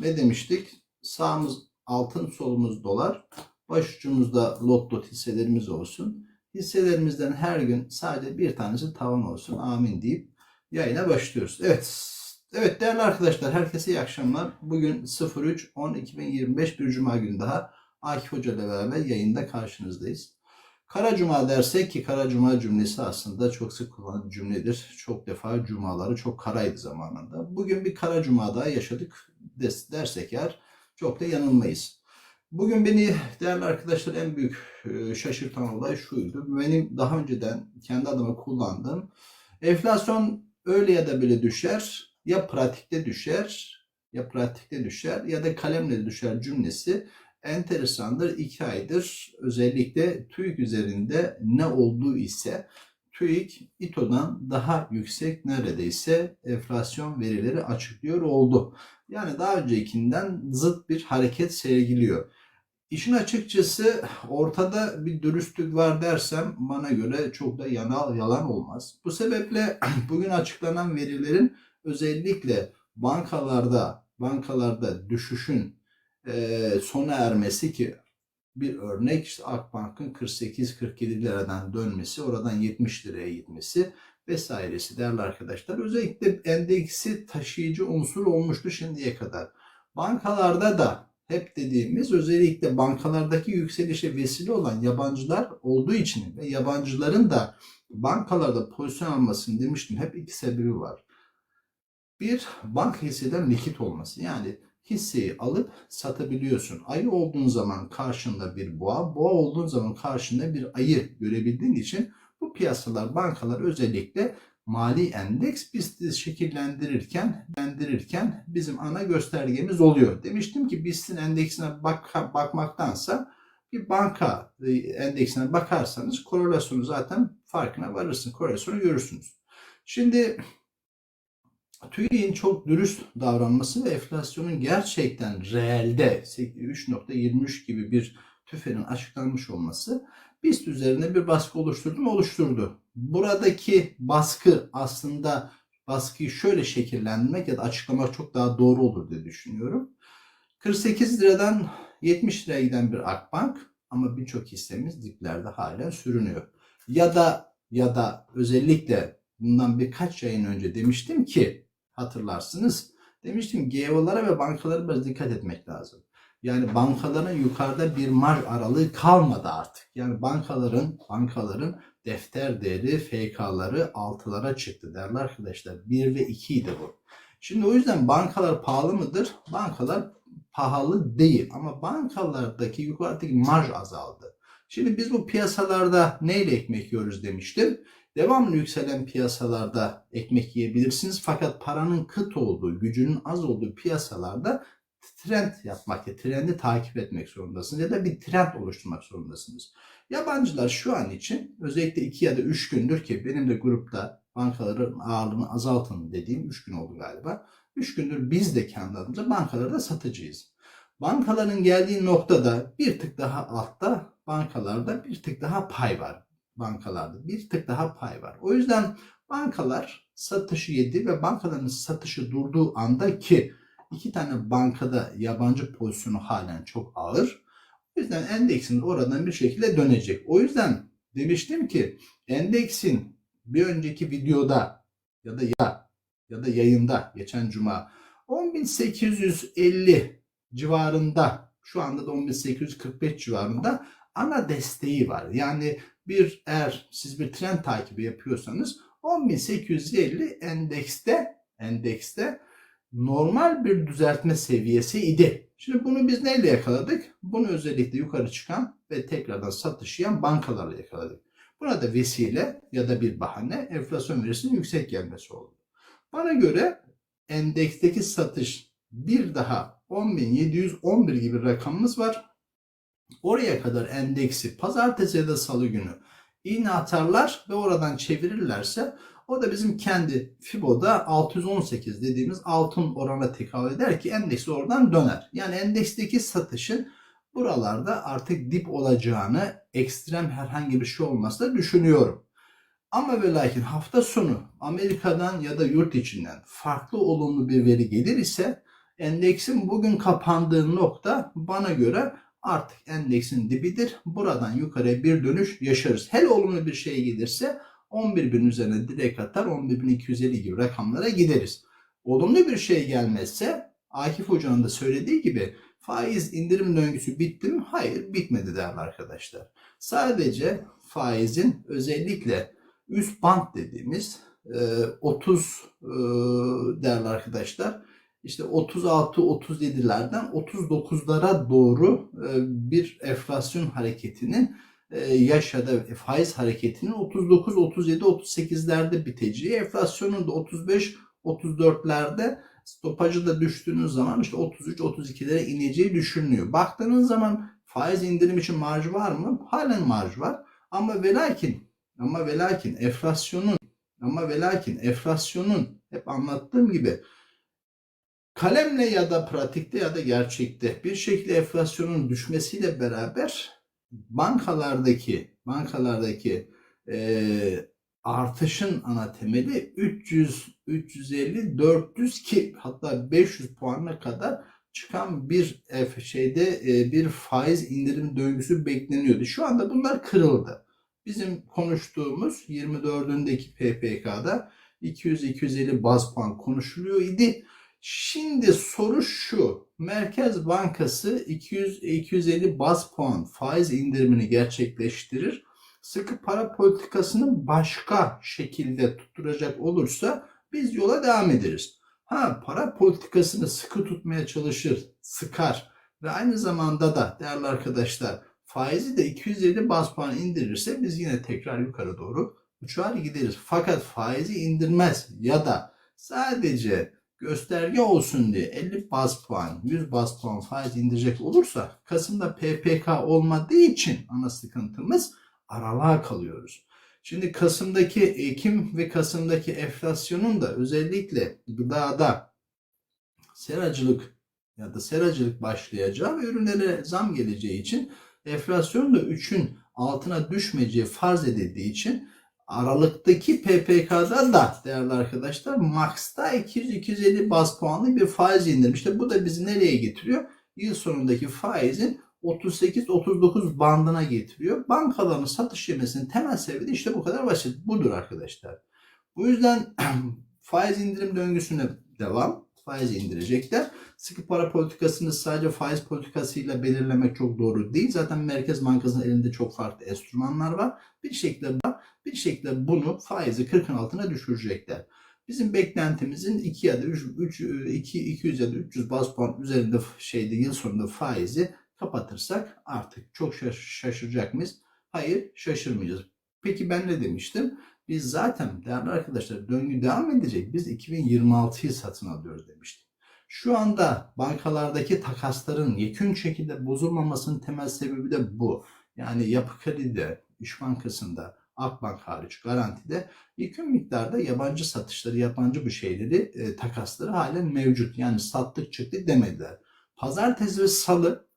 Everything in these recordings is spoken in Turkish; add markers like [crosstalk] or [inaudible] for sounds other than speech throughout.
ne demiştik? Sağımız altın, solumuz dolar. Başucumuzda lot lot hisselerimiz olsun. Hisselerimizden her gün sadece bir tanesi tavan olsun. Amin deyip yayına başlıyoruz. Evet. Evet değerli arkadaşlar herkese iyi akşamlar. Bugün 03-10-2025 bir cuma günü daha Akif Hoca ile beraber yayında karşınızdayız. Kara Cuma dersek ki Kara Cuma cümlesi aslında çok sık kullanılan cümledir. Çok defa cumaları çok karaydı zamanında. Bugün bir Kara Cuma daha yaşadık dersek eğer çok da yanılmayız. Bugün beni değerli arkadaşlar en büyük e, şaşırtan olay şuydu. Benim daha önceden kendi adıma kullandığım enflasyon öyle ya da böyle düşer ya pratikte düşer ya pratikte düşer ya da kalemle düşer cümlesi enteresandır. İki aydır özellikle TÜİK üzerinde ne olduğu ise TÜİK İTO'dan daha yüksek neredeyse enflasyon verileri açıklıyor oldu. Yani daha öncekinden zıt bir hareket sergiliyor. İşin açıkçası ortada bir dürüstlük var dersem bana göre çok da yanal yalan olmaz. Bu sebeple [clears throat] bugün açıklanan verilerin özellikle bankalarda bankalarda düşüşün e, sona ermesi ki bir örnek işte Akbank'ın 48-47 liradan dönmesi, oradan 70 liraya gitmesi vesairesi değerli arkadaşlar. Özellikle endeksi taşıyıcı unsur olmuştu şimdiye kadar. Bankalarda da hep dediğimiz özellikle bankalardaki yükselişe vesile olan yabancılar olduğu için ve yabancıların da bankalarda pozisyon almasını demiştim. Hep iki sebebi var. Bir, banka hisseden likit olması. Yani hisseyi alıp satabiliyorsun. Ayı olduğun zaman karşında bir boğa, boğa olduğun zaman karşında bir ayı görebildiğin için bu piyasalar, bankalar özellikle mali endeks BIST'i şekillendirirken, lendirirken bizim ana göstergemiz oluyor. Demiştim ki BIST'in endeksine bak, bakmaktansa bir banka e, endeksine bakarsanız korelasyonu zaten farkına varırsın. Korelasyonu görürsünüz. Şimdi TÜİK'in çok dürüst davranması ve enflasyonun gerçekten reelde 3.23 gibi bir tüfenin açıklanmış olması BIST üzerine bir baskı oluşturdu mu? Oluşturdu. Buradaki baskı aslında baskıyı şöyle şekillendirmek ya da açıklamak çok daha doğru olur diye düşünüyorum. 48 liradan 70 liraya giden bir Akbank ama birçok hissemiz diplerde halen sürünüyor. Ya da ya da özellikle bundan birkaç yayın önce demiştim ki hatırlarsınız. Demiştim GEO'lara ve bankalara biraz dikkat etmek lazım. Yani bankaların yukarıda bir marj aralığı kalmadı artık. Yani bankaların bankaların defter değeri FK'ları altılara çıktı değerli arkadaşlar. 1 ve 2 idi bu. Şimdi o yüzden bankalar pahalı mıdır? Bankalar pahalı değil ama bankalardaki yukarıdaki marj azaldı. Şimdi biz bu piyasalarda neyle ekmek yiyoruz demiştim. Devamlı yükselen piyasalarda ekmek yiyebilirsiniz fakat paranın kıt olduğu, gücünün az olduğu piyasalarda trend yapmak, trendi takip etmek zorundasınız ya da bir trend oluşturmak zorundasınız. Yabancılar şu an için özellikle 2 ya da 3 gündür ki benim de grupta bankaların ağırlığını azaltın dediğim 3 gün oldu galiba. 3 gündür biz de kendi adımıza bankalarda satıcıyız. Bankaların geldiği noktada bir tık daha altta bankalarda bir tık daha pay var. Bankalarda bir tık daha pay var. O yüzden bankalar satışı yedi ve bankaların satışı durduğu anda ki iki tane bankada yabancı pozisyonu halen çok ağır. O yüzden endeksin oradan bir şekilde dönecek. O yüzden demiştim ki endeksin bir önceki videoda ya da ya ya da yayında geçen cuma 10.850 civarında şu anda da 10.845 civarında ana desteği var. Yani bir eğer siz bir trend takibi yapıyorsanız 10.850 endekste endekste normal bir düzeltme seviyesi idi. Şimdi bunu biz neyle yakaladık? Bunu özellikle yukarı çıkan ve tekrardan satışlayan bankalarla yakaladık. Buna da vesile ya da bir bahane enflasyon verisinin yüksek gelmesi oldu. Bana göre endeksteki satış bir daha 10.711 gibi rakamımız var. Oraya kadar endeksi pazartesi ya da salı günü iğne atarlar ve oradan çevirirlerse o da bizim kendi Fibo'da 618 dediğimiz altın orana tekabül eder ki endeks oradan döner. Yani endeksteki satışın buralarda artık dip olacağını ekstrem herhangi bir şey olmazsa düşünüyorum. Ama ve lakin hafta sonu Amerika'dan ya da yurt içinden farklı olumlu bir veri gelir ise Endeksin bugün kapandığı nokta bana göre artık endeksin dibidir. Buradan yukarıya bir dönüş yaşarız. Hele olumlu bir şey gelirse 11 bin üzerine direkt atar 11.250 gibi rakamlara gideriz. Olumlu bir şey gelmezse Akif Hoca'nın da söylediği gibi faiz indirim döngüsü bitti mi? Hayır bitmedi değerli arkadaşlar. Sadece faizin özellikle üst band dediğimiz e, 30 e, değerli arkadaşlar işte 36-37'lerden 39'lara doğru e, bir enflasyon hareketinin e, yaşadı faiz hareketinin 39, 37, 38'lerde biteceği, enflasyonun da 35, 34'lerde stopajı da düştüğünüz zaman işte 33, 32'lere ineceği düşünülüyor. Baktığınız zaman faiz indirim için marj var mı? Halen marj var. Ama velakin ama velakin enflasyonun ama velakin enflasyonun hep anlattığım gibi kalemle ya da pratikte ya da gerçekte bir şekilde enflasyonun düşmesiyle beraber bankalardaki bankalardaki e, artışın ana temeli 300, 350, 400 ki hatta 500 puanına kadar çıkan bir e, şeyde e, bir faiz indirim döngüsü bekleniyordu. Şu anda bunlar kırıldı. Bizim konuştuğumuz 24'ündeki PPK'da 200-250 baz puan konuşuluyor idi. Şimdi soru şu. Merkez Bankası 200-250 baz puan faiz indirimini gerçekleştirir. Sıkı para politikasını başka şekilde tutturacak olursa biz yola devam ederiz. Ha para politikasını sıkı tutmaya çalışır, sıkar ve aynı zamanda da değerli arkadaşlar faizi de 250 baz puan indirirse biz yine tekrar yukarı doğru uçar gideriz. Fakat faizi indirmez ya da sadece gösterge olsun diye 50 baz puan, 100 baz puan faiz indirecek olursa Kasım'da PPK olmadığı için ana sıkıntımız aralığa kalıyoruz. Şimdi Kasım'daki Ekim ve Kasım'daki enflasyonun da özellikle gıdada seracılık ya da seracılık başlayacağı ve ürünlere zam geleceği için enflasyon da 3'ün altına düşmeyeceği farz edildiği için Aralıktaki PPK'da da değerli arkadaşlar Max'ta 200-250 baz puanlı bir faiz indirmişti. Bu da bizi nereye getiriyor? Yıl sonundaki faizin 38-39 bandına getiriyor. Bankaların satış yemesinin temel sebebi işte bu kadar basit. Budur arkadaşlar. Bu yüzden [clears throat] faiz indirim döngüsüne devam. Faiz indirecekler. Sıkı para politikasını sadece faiz politikasıyla belirlemek çok doğru değil. Zaten Merkez Bankası'nın elinde çok farklı enstrümanlar var. Bir şekilde bir şekilde bunu faizi 40'ın altına düşürecekler. Bizim beklentimizin 2 ya da 3, 3 2 200 ya da 300 baz puan üzerinde şeyde yıl sonunda faizi kapatırsak artık çok şaşıracak mıyız? Hayır, şaşırmayacağız. Peki ben ne demiştim? Biz zaten değerli arkadaşlar döngü devam edecek. Biz 2026'yı satın alıyoruz demiştik. Şu anda bankalardaki takasların yekün şekilde bozulmamasının temel sebebi de bu. Yani Yapı Kredi'de, İş Bankası'nda, Akbank hariç garantide yekün miktarda yabancı satışları, yabancı bu şeyleri, e, takasları halen mevcut. Yani sattık çıktı demediler. Pazartesi ve salı,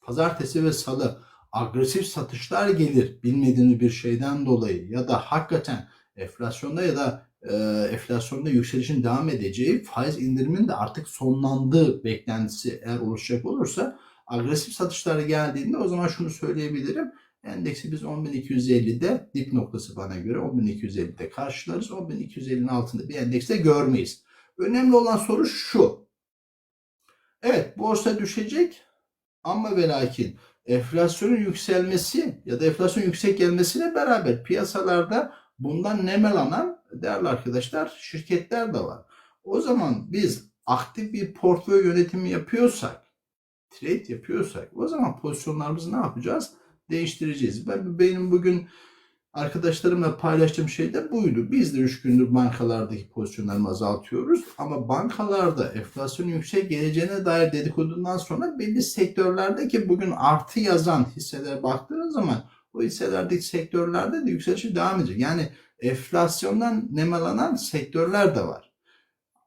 pazartesi ve salı agresif satışlar gelir bilmediğiniz bir şeyden dolayı ya da hakikaten enflasyonda ya da e, enflasyonda yükselişin devam edeceği faiz indirimin de artık sonlandığı beklentisi eğer oluşacak olursa agresif satışlar geldiğinde o zaman şunu söyleyebilirim. Endeksi biz 10.250'de dip noktası bana göre 10.250'de karşılarız. 10.250'nin altında bir endekste görmeyiz. Önemli olan soru şu. Evet borsa düşecek ama ve lakin enflasyonun yükselmesi ya da enflasyon yüksek gelmesiyle beraber piyasalarda bundan nemelanan değerli arkadaşlar şirketler de var. O zaman biz aktif bir portföy yönetimi yapıyorsak, trade yapıyorsak o zaman pozisyonlarımızı ne yapacağız? Değiştireceğiz. Ben benim bugün arkadaşlarımla paylaştığım şey de buydu. Biz de 3 gündür bankalardaki pozisyonlarımı azaltıyoruz. Ama bankalarda enflasyon yüksek geleceğine dair dedikodundan sonra belli sektörlerdeki bugün artı yazan hisselere baktığınız zaman o hisselerdeki sektörlerde de yükselişi devam edecek. Yani enflasyondan nemalanan sektörler de var.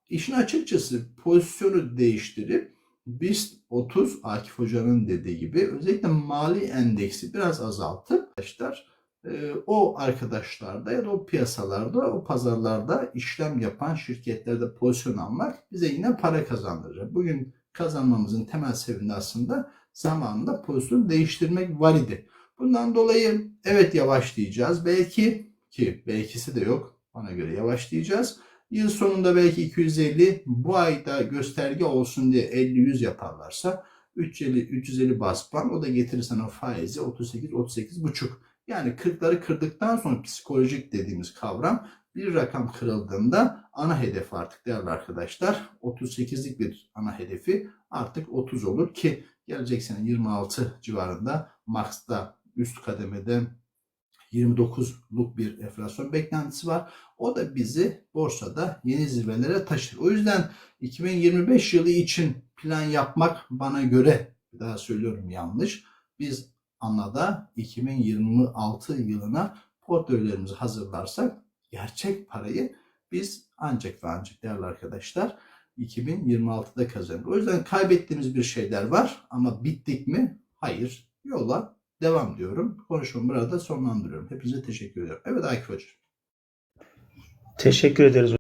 İşin açıkçası pozisyonu değiştirip BIST 30 Akif Hoca'nın dediği gibi özellikle mali endeksi biraz azaltıp arkadaşlar e, o arkadaşlarda ya da o piyasalarda, o pazarlarda işlem yapan şirketlerde pozisyon almak bize yine para kazandıracak. Bugün kazanmamızın temel sebebi aslında zamanında pozisyon değiştirmek var idi. Bundan dolayı evet yavaşlayacağız. Belki ki belkisi de yok. Bana göre yavaşlayacağız. Yıl sonunda belki 250 bu ayda gösterge olsun diye 50-100 yaparlarsa 350, 350 bas puan o da getirir sana faizi 38 38 buçuk. Yani 40'ları kırdıktan sonra psikolojik dediğimiz kavram bir rakam kırıldığında ana hedef artık değerli arkadaşlar 38'lik bir ana hedefi artık 30 olur ki gelecek sene 26 civarında Max'ta üst kademede 29'luk bir enflasyon beklentisi var. O da bizi borsada yeni zirvelere taşır. O yüzden 2025 yılı için plan yapmak bana göre bir daha söylüyorum yanlış. Biz anada 2026 yılına portföylerimizi hazırlarsak gerçek parayı biz ancak ve ancak değerli arkadaşlar 2026'da kazanır. O yüzden kaybettiğimiz bir şeyler var ama bittik mi? Hayır. Yola devam diyorum. Konuşmamı burada sonlandırıyorum. Hepinize teşekkür ediyorum. Evet Akif Hocam. Teşekkür ederiz